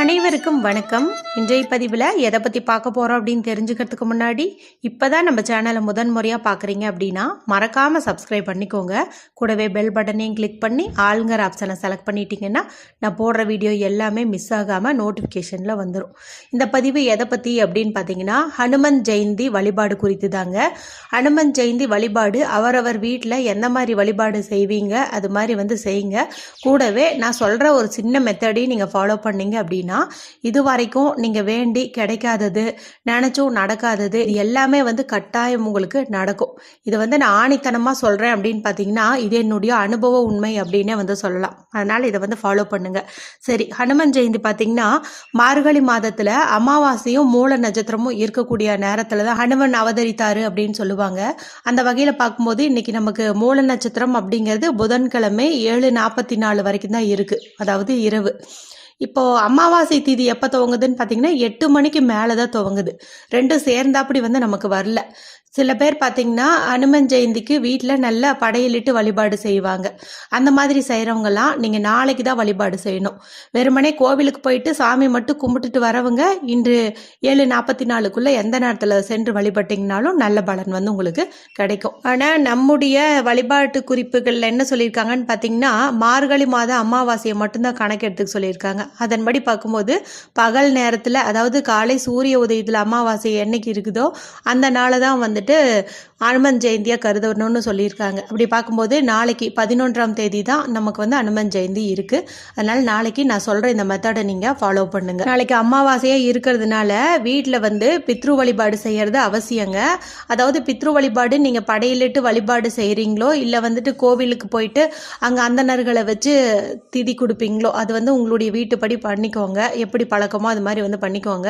அனைவருக்கும் வணக்கம். இன்றைய பதிவில் எதை பற்றி பார்க்க போகிறோம் அப்படின்னு தெரிஞ்சுக்கிறதுக்கு முன்னாடி இப்போ தான் நம்ம சேனலை முதன் முறையாக பார்க்குறீங்க அப்படின்னா மறக்காமல் சப்ஸ்கிரைப் பண்ணிக்கோங்க. கூடவே பெல் பட்டனையும் கிளிக் பண்ணி ஆளுங்கிற ஆப்ஷனை செலக்ட் பண்ணிட்டீங்கன்னா நான் போடுற வீடியோ எல்லாமே மிஸ் ஆகாமல் நோட்டிஃபிகேஷனில் வந்துடும் இந்த பதிவு எதை பற்றி அப்படின்னு பார்த்தீங்கன்னா ஹனுமன் ஜெயந்தி வழிபாடு குறித்து தாங்க. ஹனுமன் ஜெயந்தி வழிபாடு அவரவர் வீட்டில் எந்த மாதிரி வழிபாடு செய்வீங்க அது மாதிரி வந்து செய்யுங்க. கூடவே நான் சொல்கிற ஒரு சின்ன மெத்தடையும் நீங்கள் ஃபாலோ பண்ணீங்க அப்படின்னா இது வரைக்கும் நீங்கள் வேண்டி கிடைக்காதது நினச்சும் நடக்காதது இது எல்லாமே வந்து கட்டாயம் உங்களுக்கு நடக்கும். இது வந்து நான் ஆணித்தனமாக சொல்கிறேன் அப்படின்னு பார்த்தீங்கன்னா இது என்னுடைய அனுபவ உண்மை அப்படின்னே வந்து சொல்லலாம். அதனால் இதை வந்து ஃபாலோ பண்ணுங்கள் சரி ஹனுமன் ஜெயந்தி பார்த்தீங்கன்னா மார்கழி மாதத்தில் அமாவாசையும் மூல நட்சத்திரமும் இருக்கக்கூடிய நேரத்தில் தான் ஹனுமன் அவதரித்தார் அப்படின்னு சொல்லுவாங்க. அந்த வகையில் பார்க்கும்போது இன்னைக்கு நமக்கு மூல நட்சத்திரம் அப்படிங்கிறது புதன்கிழமை ஏழு நாற்பத்தி நாலு வரைக்கும் தான் இருக்குது அதாவது இரவு. இப்போ அமாவாசை தீதி எப்போ துவங்குதுன்னு பார்த்தீங்கன்னா எட்டு மணிக்கு மேலே தான் துவங்குது. ரெண்டும் சேர்ந்தாப்படி வந்து நமக்கு வரல. சில பேர் பார்த்தீங்கன்னா அனுமன் ஜெயந்திக்கு வீட்டில் நல்லா படையலிட்டு வழிபாடு செய்வாங்க. அந்த மாதிரி செய்கிறவங்கலாம் நீங்கள் நாளைக்கு தான் வழிபாடு செய்யணும். வெறுமனே கோவிலுக்கு போயிட்டு சாமி மட்டும் கும்பிட்டுட்டு வரவங்க இன்று ஏழு நாற்பத்தி நாலுக்குள்ளே எந்த நேரத்தில் சென்று வழிபட்டிங்கனாலும் நல்ல பலன் வந்து உங்களுக்கு கிடைக்கும். ஆனால் நம்முடைய வழிபாட்டு குறிப்புகளில் என்ன சொல்லியிருக்காங்கன்னு பார்த்தீங்கன்னா மார்கழி மாத அமாவாசையை மட்டும்தான் கணக்கெடுத்துக்க சொல்லியிருக்காங்க. அதன்படி பார்க்கும்போது பகல் நேரத்தில் அதாவது காலை சூரிய உதயத்தில் அமாவாசை என்னைக்கு இருக்குதோ அந்த நாளை தான் வந்துட்டு அனுமன் ஜெயந்தியாக கருதணும்னு சொல்லியிருக்காங்க. அப்படி பார்க்கும்போது நாளைக்கு பதினொன்றாம் தேதி தான் நமக்கு வந்து அனுமன் ஜெயந்தி இருக்குது அதனால் நாளைக்கு நான் சொல்கிற இந்த மெத்தடை நீங்கள் ஃபாலோ பண்ணுங்கள் நாளைக்கு அமாவாசையாக இருக்கிறதுனால வீட்டில் வந்து பித்ரு வழிபாடு செய்கிறது அவசியங்க. அதாவது பித்ரு வழிபாடு நீங்கள் படையிலிட்டு வழிபாடு செய்கிறீங்களோ இல்லை வந்துட்டு கோவிலுக்கு போயிட்டு அங்கே அந்தணர்களை வச்சு திதி கொடுப்பீங்களோ அது வந்து உங்களுடைய வீட்டுப்படி பண்ணிக்கோங்க. எப்படி பழக்கமோ அது மாதிரி வந்து பண்ணிக்கோங்க.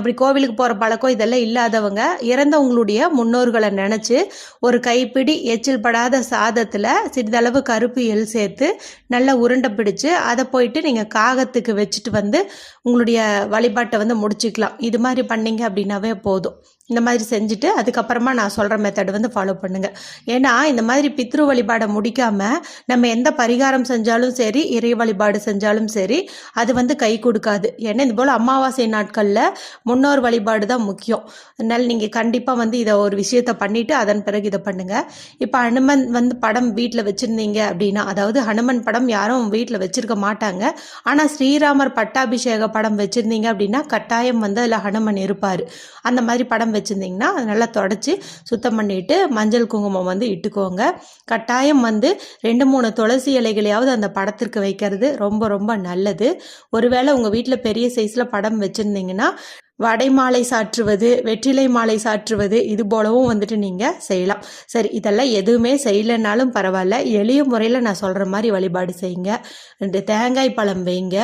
அப்படி கோவிலுக்கு போகிற பழக்கம் இதெல்லாம் இல்லாதவங்க இறந்தவங்களுடைய முன்னோர்களை நினச்சி ஒரு கைப்பிடி எச்சில் படாத சாதத்தில் சிறிதளவு கருப்பு எள் சேர்த்து நல்லா உருண்டை பிடிச்சு அதை போயிட்டு நீங்கள் காகத்துக்கு வச்சுட்டு வந்து உங்களுடைய வழிபாட்டை வந்து முடிச்சுக்கலாம். இது மாதிரி பண்ணீங்க அப்படின்னாவே போதும். இந்த மாதிரி செஞ்சுட்டு அதுக்கப்புறமா நான் சொல்கிற மெத்தட் வந்து ஃபாலோ பண்ணுங்கள் ஏன்னா இந்த மாதிரி பித்ரு வழிபாடை முடிக்காமல் நம்ம எந்த பரிகாரம் செஞ்சாலும் சரி இறை வழிபாடு செஞ்சாலும் சரி அது வந்து கை கொடுக்காது. ஏன்னா இது போல் அமாவாசை நாட்களில் முன்னோர் வழிபாடு தான் முக்கியம். அதனால் நீங்கள் கண்டிப்பாக வந்து இதை ஒரு விஷயத்த பண்ணிவிட்டு அதன் பிறகு இதை பண்ணுங்கள் இப்போ ஹனுமன் வந்து படம் வீட்டில் வச்சுருந்தீங்க அப்படின்னா அதாவது ஹனுமன் படம் யாரும் வீட்டில் வச்சுருக்க மாட்டாங்க. ஆனால் ஸ்ரீராமர் பட்டாபிஷேக படம் வச்சுருந்தீங்க அப்படின்னா கட்டாயம் வந்து அதில் ஹனுமன் இருப்பார். அந்த மாதிரி படம் வச்சுருந்தீங்கன்னா அதை நல்லா தொடச்சி சுத்தம் பண்ணிவிட்டு மஞ்சள் குங்குமம் வந்து இட்டுக்கோங்க. கட்டாயம் வந்து ரெண்டு மூணு துளசி இலைகளையாவது அந்த படத்திற்கு வைக்கிறது ரொம்ப ரொம்ப நல்லது. ஒருவேளை உங்கள் வீட்டில் பெரிய சைஸில் படம் வச்சுருந்தீங்கன்னா வடை மாலை சாற்றுவது வெற்றிலை மாலை சாற்றுவது இது போலவும் வந்துட்டு நீங்கள் செய்யலாம். சரி இதெல்லாம் எதுவுமே செய்யலைனாலும் பரவாயில்ல. எளிய முறையில் நான் சொல்கிற மாதிரி வழிபாடு செய்யுங்க. ரெண்டு தேங்காய் பழம் வைங்க.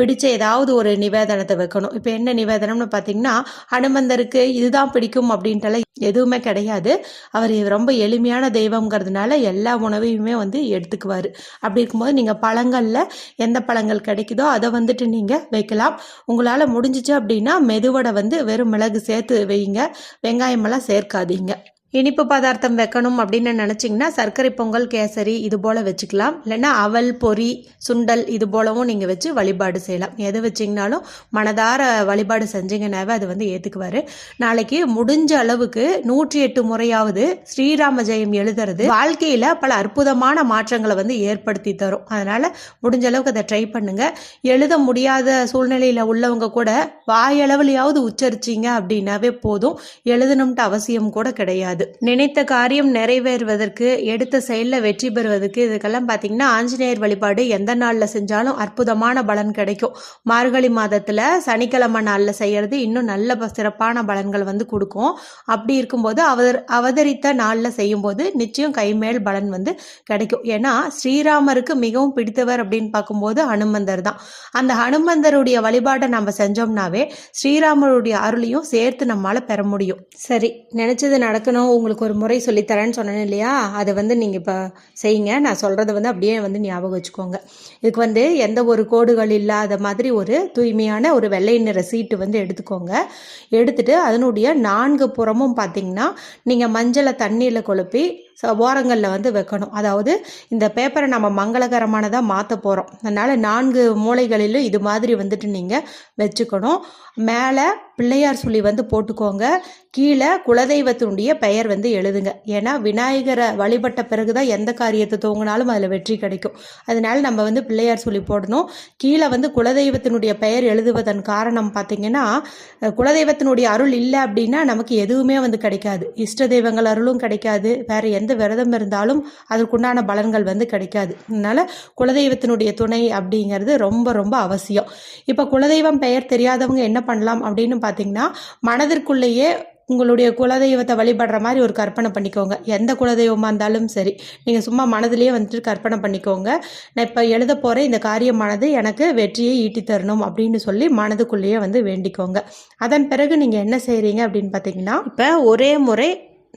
பிடிச்ச ஏதாவது ஒரு நிவேதனத்தை வைக்கணும். இப்போ என்ன நிவேதனம்னு பார்த்தீங்கன்னா ஹனுமந்தருக்கு இதுதான் பிடிக்கும் அப்படின்ட்டுலாம் எதுவுமே கிடையாது. அவர் ரொம்ப எளிமையான தெய்வங்கிறதுனால எல்லா உணவையுமே வந்து எடுத்துக்குவார். அப்படி இருக்கும்போது நீங்கள் பழங்களில் எந்த பழங்கள் கிடைக்குதோ அதை வந்துட்டு நீங்கள் வைக்கலாம். உங்களால் முடிஞ்சிச்சு அப்படின்னா மெது மெதுவடை வந்து வெறும் மிளகு சேர்த்து வைங்க. வெங்காயமெல்லாம் சேர்க்காதீங்க. இனிப்பு பதார்த்தம் வைக்கணும் அப்படின்னு நினச்சிங்கன்னா சர்க்கரை பொங்கல் கேசரி இது போல் வச்சுக்கலாம். இல்லைன்னா அவல் பொறி சுண்டல் இது போலவும் நீங்கள் வச்சு வழிபாடு செய்யலாம். எது வச்சிங்கனாலும் மனதார வழிபாடு செஞ்சீங்கன்னாவே அது வந்து ஏற்றுக்குவார் நாளைக்கு முடிஞ்ச அளவுக்கு நூற்றி எட்டு முறையாவது ஸ்ரீராம ஜெயம் எழுதுறது வாழ்க்கையில் பல அற்புதமான மாற்றங்களை வந்து ஏற்படுத்தி தரும். அதனால் முடிஞ்ச அளவுக்கு அதை ட்ரை பண்ணுங்கள் எழுத முடியாத சூழ்நிலையில் உள்ளவங்க கூட வாயளவுலையாவது உச்சரிச்சிங்க அப்படின்னாவே போதும். எழுதணும்ட்டு அவசியம் கூட கிடையாது. நினைத்த காரியம் நிறைவேறுவதற்கு எடுத்த செயலில் வெற்றி பெறுவதற்கு இதுக்கெல்லாம் பார்த்தீங்கன்னா ஆஞ்சநேயர் வழிபாடு எந்த நாளில் செஞ்சாலும் அற்புதமான பலன் கிடைக்கும். மார்கழி மாதத்தில் சனிக்கிழமை நாளில் செய்கிறது இன்னும் நல்ல ப- சிறப்பான பலன்கள் வந்து கொடுக்கும். அப்படி இருக்கும்போது அவர் அவதரித்த நாளில் செய்யும்போது நிச்சயம் கைமேல் பலன் வந்து கிடைக்கும். ஏன்னா ஸ்ரீராமருக்கு மிகவும் பிடித்தவர் அப்படின்னு பார்க்கும்போது ஹனுமந்தர் தான். அந்த ஹனுமந்தருடைய வழிபாட்டை நம்ம செஞ்சோம்னாவே ஸ்ரீராமருடைய அருளையும் சேர்த்து நம்மளால் பெற முடியும். சரி நினச்சது நடக்கணும் உங்களுக்கு ஒரு முறை சொல்லித்தரேன்னு சொன்னேன் இல்லையா? அதை வந்து நீங்கள் இப்போ செய்யுங்க. நான் சொல்கிறத வந்து அப்படியே வந்து ஞாபகம் வச்சுக்கோங்க. இதுக்கு வந்து எந்த ஒரு கோடுகள் இல்லாத மாதிரி ஒரு தூய்மையான ஒரு வெள்ளை நிற சீட்டு வந்து எடுத்துக்கோங்க. எடுத்துட்டு அதனுடைய நான்கு புறமும் பார்த்தீங்கன்னா நீங்கள் மஞ்சளை தண்ணியில் குழப்பி ஓரங்களில் வந்து வைக்கணும். அதாவது இந்த பேப்பரை நம்ம மங்களகரமானதாக மாற்ற போகிறோம் அதனால் நான்கு மூலைகளிலும் இது மாதிரி வந்துட்டு நீங்கள் வச்சுக்கணும். மேலே பிள்ளையார் சொல்லி வந்து போட்டுக்கோங்க. கீழே குலதெய்வத்தினுடைய பெயர் வந்து எழுதுங்க. ஏன்னா விநாயகரை வழிபட்ட பிறகு தான் எந்த காரியத்தை தூங்கினாலும் அதில் வெற்றி கிடைக்கும். அதனால நம்ம வந்து பிள்ளையார் சொல்லி போடணும். கீழே வந்து குலதெய்வத்தினுடைய பெயர் எழுதுவதன் காரணம் பார்த்தீங்கன்னா குலதெய்வத்தினுடைய அருள் இல்லை அப்படின்னா நமக்கு எதுவுமே வந்து கிடைக்காது. இஷ்ட தெய்வங்கள் அருளும் கிடைக்காது. வேற எந்த விரதம் இருந்தாலும் அதற்குண்டான பலன்கள் வந்து கிடைக்காது. அதனால குலதெய்வத்தினுடைய துணை அப்படிங்கிறது ரொம்ப ரொம்ப அவசியம். இப்போ குலதெய்வம் பெயர் தெரியாதவங்க என்ன பண்ணலாம் அப்படின்னு பார்த்தீங்கன்னா மனதிற்குள்ளேயே உங்களுடைய குலதெய்வத்தை வழிபடுற மாதிரி ஒரு கற்பனை பண்ணிக்கோங்க. எந்த குலதெய்வமாக இருந்தாலும் சரி. நீங்கள் சும்மா மனதிலேயே வந்துட்டு கற்பனை பண்ணிக்கோங்க. நான் இப்போ எழுத போகிற இந்த காரியமானது எனக்கு வெற்றியை ஈட்டி தரணும் அப்படின்னு சொல்லி மனதுக்குள்ளேயே வந்து வேண்டிக்கோங்க. அதன் பிறகு நீங்கள் என்ன செய்கிறீங்க அப்படின்னு பார்த்தீங்கன்னா இப்போ ஒரே முறை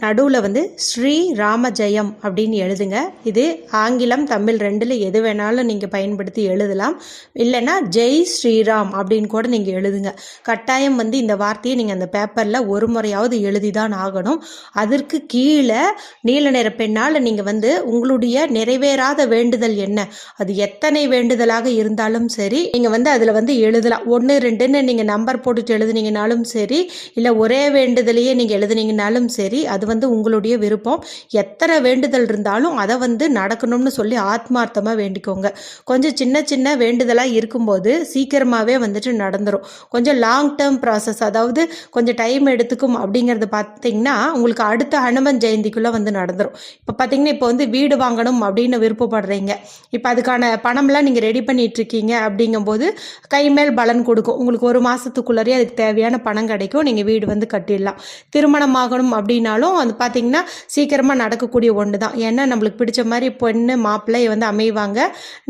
நடுவில் வந்து ஸ்ரீ ராமஜெயம் அப்படின்னு எழுதுங்க. இது ஆங்கிலம் தமிழ் ரெண்டில் எது வேணாலும் நீங்கள் பயன்படுத்தி எழுதலாம். இல்லைன்னா ஜெய் ஸ்ரீராம் அப்படின்னு கூட நீங்கள் எழுதுங்க. கட்டாயம் வந்து இந்த வார்த்தையை நீங்கள் அந்த பேப்பரில் ஒரு முறையாவது எழுதி தான் ஆகணும். அதற்கு கீழே நீல நிற பெண்ணால் நீங்கள் வந்து உங்களுடைய நிறைவேறாத வேண்டுதல் என்ன? அது எத்தனை வேண்டுதலாக இருந்தாலும் சரி நீங்கள் வந்து அதில் வந்து எழுதலாம். ஒன்று ரெண்டுன்னு நீங்கள் நம்பர் போட்டுட்டு எழுதுனீங்கனாலும் சரி இல்லை ஒரே வேண்டுதலையே நீங்கள் எழுதுனீங்கனாலும் சரி அது வந்து உங்களுடைய விருப்பம். எத்தனை வேண்டுதல் இருந்தாலும் அதை வந்து நடக்கணும்னு சொல்லி ஆத்மார்த்தமாக வேண்டிக்கோங்க. கொஞ்சம் சின்ன சின்ன வேண்டுதலாக இருக்கும்போது சீக்கிரமாகவே வந்துட்டு நடந்துடும் கொஞ்சம் லாங் டேர்ம் ப்ராசஸ் அதாவது கொஞ்சம் டைம் எடுத்துக்கும் அப்படிங்கிறது பார்த்தீங்கன்னா உங்களுக்கு அடுத்த ஹனுமன் ஜெயந்திக்குள்ளே வந்து நடந்துடும் இப்போ பார்த்தீங்கன்னா இப்போ வந்து வீடு வாங்கணும் அப்படின்னு விருப்பப்படுறீங்க. இப்போ அதுக்கான பணம்லாம் நீங்கள் ரெடி பண்ணிட்டு இருக்கீங்க அப்படிங்கும்போது கை மேல் பலன் கொடுக்கும். உங்களுக்கு ஒரு மாதத்துக்குள்ளரே அதுக்கு தேவையான பணம் கிடைக்கும். நீங்கள் வீடு வந்து கட்டிடலாம். திருமணம் ஆகணும் அப்படின்னாலும் வந்து பார்த்தீங்கன்னா சீக்கிரமாக நடக்கக்கூடிய ஒன்று தான் ஏன்னா நம்மளுக்கு பிடிச்ச மாதிரி பொண்ணு மாப்பிள்ளை வந்து அமைவாங்க.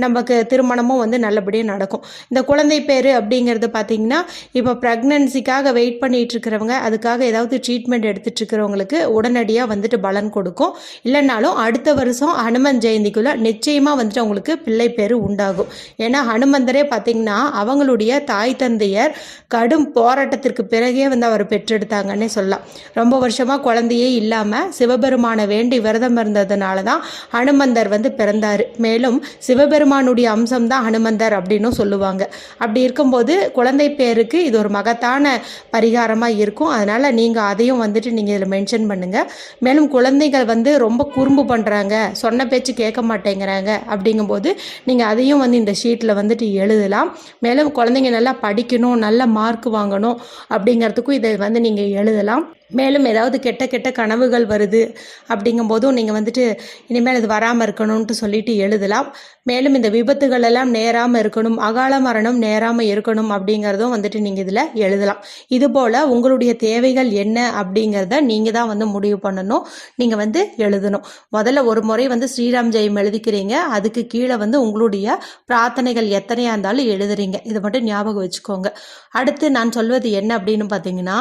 நமக்கு திருமணமும் வந்து நல்லபடியாக நடக்கும். இந்த குழந்தை பேர் அப்படிங்கிறது பார்த்தீங்கன்னா இப்போ ப்ரெக்னன்சிக்காக வெயிட் பண்ணிட்டு இருக்கிறவங்க அதுக்காக ஏதாவது ட்ரீட்மெண்ட் எடுத்துட்டு இருக்கிறவங்களுக்கு உடனடியாக வந்துட்டு பலன் கொடுக்கும். இல்லைனாலும் அடுத்த வருஷம் ஹனுமன் ஜெயந்திக்குள்ள நிச்சயமாக வந்துட்டு அவங்களுக்கு பிள்ளை பேர் உண்டாகும். ஏன்னா ஹனுமந்தரே பார்த்தீங்கன்னா அவங்களுடைய தாய் தந்தையர் கடும் போராட்டத்திற்கு பிறகே வந்து அவர் பெற்றெடுத்தாங்கன்னே சொல்லலாம். ரொம்ப வருஷமாக குழந்தையே இல்லாமல் சிவபெருமானை வேண்டி விரதம் இருந்ததுனால தான் ஹனுமந்தர் வந்து பிறந்தார். மேலும் சிவபெருமானுடைய அம்சம் தான் ஹனுமந்தர் அப்படின்னும் சொல்லுவாங்க. அப்படி இருக்கும்போது குழந்தை பேருக்கு இது ஒரு மகத்தான பரிகாரமாக இருக்கும். அதனால் நீங்கள் அதையும் வந்துட்டு நீங்கள் இதில் மென்ஷன் பண்ணுங்கள் மேலும் குழந்தைகள் வந்து ரொம்ப குறும்பு பண்ணுறாங்க சொன்ன பேச்சு கேட்க மாட்டேங்கிறாங்க. அப்படிங்கும்போது நீங்கள் அதையும் வந்து இந்த ஷீட்டில் வந்துட்டு எழுதலாம். மேலும் குழந்தைங்க நல்லா படிக்கணும் நல்ல மார்க் வாங்கணும் அப்படிங்கிறதுக்கும் இதை வந்து நீங்கள் எழுதலாம். மேலும் ஏதாவது கெட்ட கெட்ட கனவுகள் வருது அப்படிங்கும்போதும் நீங்கள் வந்துட்டு இனிமேல் அது வராமல் இருக்கணும்ட்டு சொல்லிட்டு எழுதலாம். மேலும் இந்த விபத்துகள் எல்லாம் நேராமல் இருக்கணும் அகால மரணம் நேராமல் இருக்கணும் அப்படிங்கிறதும் வந்துட்டு நீங்கள் இதில் எழுதலாம். இதுபோல் உங்களுடைய தேவைகள் என்ன அப்படிங்கிறத நீங்கள் தான் வந்து முடிவு பண்ணணும். நீங்கள் வந்து எழுதணும். முதல்ல ஒரு முறை வந்து ஸ்ரீராம் ஜெயம் எழுதிக்கிறீங்க. அதுக்கு கீழே வந்து உங்களுடைய பிரார்த்தனைகள் எத்தனையாக இருந்தாலும் எழுதுறீங்க. இதை மட்டும் ஞாபகம் வச்சுக்கோங்க. அடுத்து நான் சொல்வது என்ன அப்படின்னு பார்த்தீங்கன்னா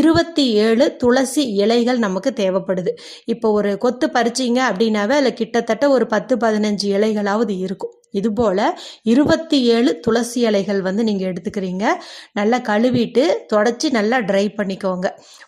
இருபத்தி ஏழு துளசி இலைகள் நமக்கு தேவைப்படுது. இப்போ ஒரு கொத்து பறிச்சீங்க அப்படின்னாவே அதில் கிட்டத்தட்ட ஒரு பத்து பதினஞ்சு இலைகளாவது இருக்கும். இதுபோல் இருபத்தி ஏழு துளசி இலைகள் வந்து நீங்கள் எடுத்துக்கிறீங்க. நல்லா கழுவிட்டு தொடச்சி நல்லா ட்ரை பண்ணிக்கோங்க.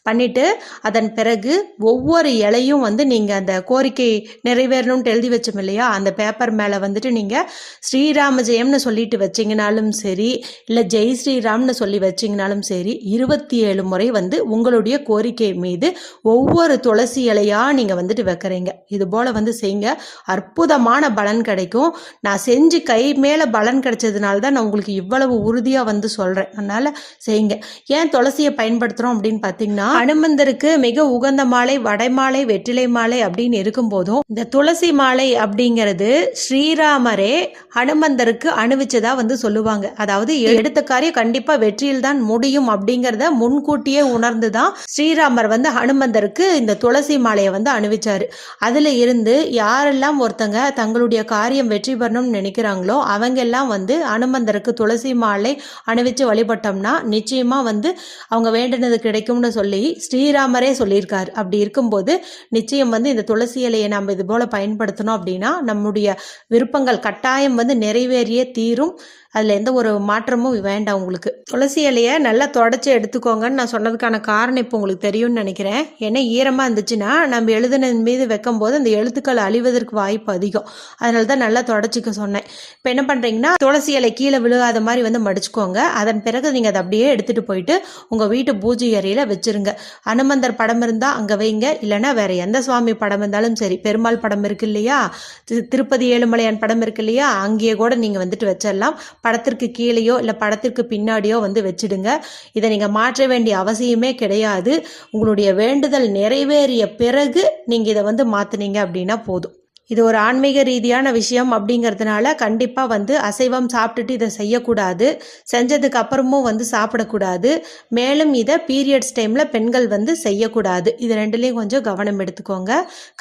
பண்ணிவிட்டு அதன் பிறகு ஒவ்வொரு இலையும் வந்து நீங்கள் அந்த கோரிக்கை நிறைவேறணும்னு எழுதி வச்சோம் இல்லையா? அந்த பேப்பர் மேலே வந்துட்டு நீங்கள் ஸ்ரீராம ஜெயம்னு சொல்லிட்டு வச்சிங்கனாலும் சரி இல்லை ஜெய் ஸ்ரீராம்னு சொல்லி வச்சிங்கனாலும் சரி இருபத்தி ஏழு முறை வந்து உங்களுடைய கோரிக்கை மீது ஒவ்வொரு துளசி இலையாக நீங்கள் வந்துட்டு வைக்கிறீங்க. இதுபோல் வந்து செய்யுங்க அற்புதமான பலன் கிடைக்கும். நான் செஞ்சு கை மேலே பலன் கிடைச்சதுனால தான் நான் உங்களுக்கு இவ்வளவு உறுதியாக வந்து சொல்கிறேன் அதனால் செய்யுங்க. ஏன் துளசியை பயன்படுத்துகிறோம் அப்படின்னு பார்த்தீங்கன்னா அனுமந்தருக்கு மிக உகந்த மாலை வடைமாலை வெற்றிலை மாலை அப்படின்னு இருக்கும்போதும் இந்த துளசி மாலை அப்படிங்கிறது ஸ்ரீராமரே ஹனுமந்தருக்கு அணிவிச்சதா வந்து சொல்லுவாங்க. அதாவது எடுத்த காரியம் கண்டிப்பாக வெற்றியில் தான் முடியும் அப்படிங்கிறத முன்கூட்டியே உணர்ந்து தான் ஸ்ரீராமர் வந்து ஹனுமந்தருக்கு இந்த துளசி மாலையை வந்து அணிவிச்சாரு. அதில் இருந்து யாரெல்லாம் ஒருத்தங்க தங்களுடைய காரியம் வெற்றி பெறணும்னு நினைக்கிறாங்களோ அவங்க எல்லாம் வந்து அனுமந்தருக்கு துளசி மாலை அணிவிச்சு வழிபட்டோம்னா நிச்சயமா வந்து அவங்க வேண்டினது கிடைக்கும்னு சொல்லி ஸ்ரீராமரே சொல்லியிருக்காரு. அப்படி இருக்கும்போது நிச்சயம் வந்து இந்த துளசி இலையை நம்ம இது போல பயன்படுத்தணும் அப்படின்னா நம்முடைய விருப்பங்கள் கட்டாயம் வந்து நிறைவேறிய தீரும். அதில் எந்த ஒரு மாற்றமும் வேண்டாம் உங்களுக்கு. துளசி இலையை நல்லா தொடச்சி எடுத்துக்கோங்கன்னு நான் சொன்னதுக்கான காரணம் இப்போ உங்களுக்கு தெரியும்னு நினைக்கிறேன். ஏன்னா ஈரமாக இருந்துச்சுன்னா நம்ம எழுதுனது மீது வைக்கும்போது அந்த எழுத்துக்கள் அழிவதற்கு வாய்ப்பு அதிகம். அதனால தான் நல்லா தொடச்சிக்க சொன்னேன். இப்போ என்ன பண்ணுறீங்கன்னா துளசி இலை கீழே விழுகாத மாதிரி வந்து மடிச்சுக்கோங்க. அதன் பிறகு நீங்கள் அதை அப்படியே எடுத்துகிட்டு போயிட்டு உங்கள் வீட்டு பூஜை அறையில் வச்சுருங்க. அனுமந்தர் படம் இருந்தால் அங்கே வைங்க. இல்லைன்னா வேற எந்த சுவாமி படம் இருந்தாலும் சரி பெருமாள் படம் இருக்கு இல்லையா? திருப்பதி ஏழுமலையான் படம் இருக்கு இல்லையா? அங்கேயே கூட நீங்கள் வந்துட்டு வச்சிடலாம் படத்திற்கு கீழேயோ இல்லை படத்திற்கு பின்னாடியோ வந்து வச்சிடுங்க. இதை நீங்கள் மாற்ற வேண்டிய அவசியமே கிடையாது. உங்களுடைய வேண்டுதல் நிறைவேறிய பிறகு நீங்கள் இதை வந்து மாற்றுனீங்க அப்படின்னா போதும். இது ஒரு ஆன்மீக ரீதியான விஷயம் அப்படிங்கிறதுனால கண்டிப்பாக வந்து அசைவம் சாப்பிட்டுட்டு இதை செய்யக்கூடாது. செஞ்சதுக்கு அப்புறமும் வந்து சாப்பிடக்கூடாது. மேலும் இதை பீரியட்ஸ் டைமில் பெண்கள் வந்து செய்யக்கூடாது. இது ரெண்டுலேயும் கொஞ்சம் கவனம் எடுத்துக்கோங்க.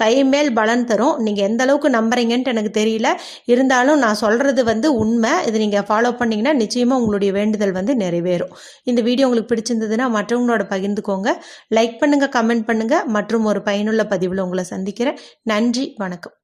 கை மேல் பலன் தரும். நீங்கள் எந்த அளவுக்கு நம்புறீங்கன்ட்டு எனக்கு தெரியல. இருந்தாலும் நான் சொல்கிறது வந்து உண்மை. இதை நீங்கள் ஃபாலோ பண்ணிங்கன்னா நிச்சயமாக உங்களுடைய வேண்டுதல் வந்து நிறைவேறும். இந்த வீடியோ உங்களுக்கு பிடிச்சிருந்ததுன்னா மற்றவங்களோட பகிர்ந்துக்கோங்க. லைக் பண்ணுங்கள் கமெண்ட் பண்ணுங்கள் மற்றும் ஒரு பயனுள்ள பதிவில் உங்களை சந்திக்கிறேன். நன்றி வணக்கம்.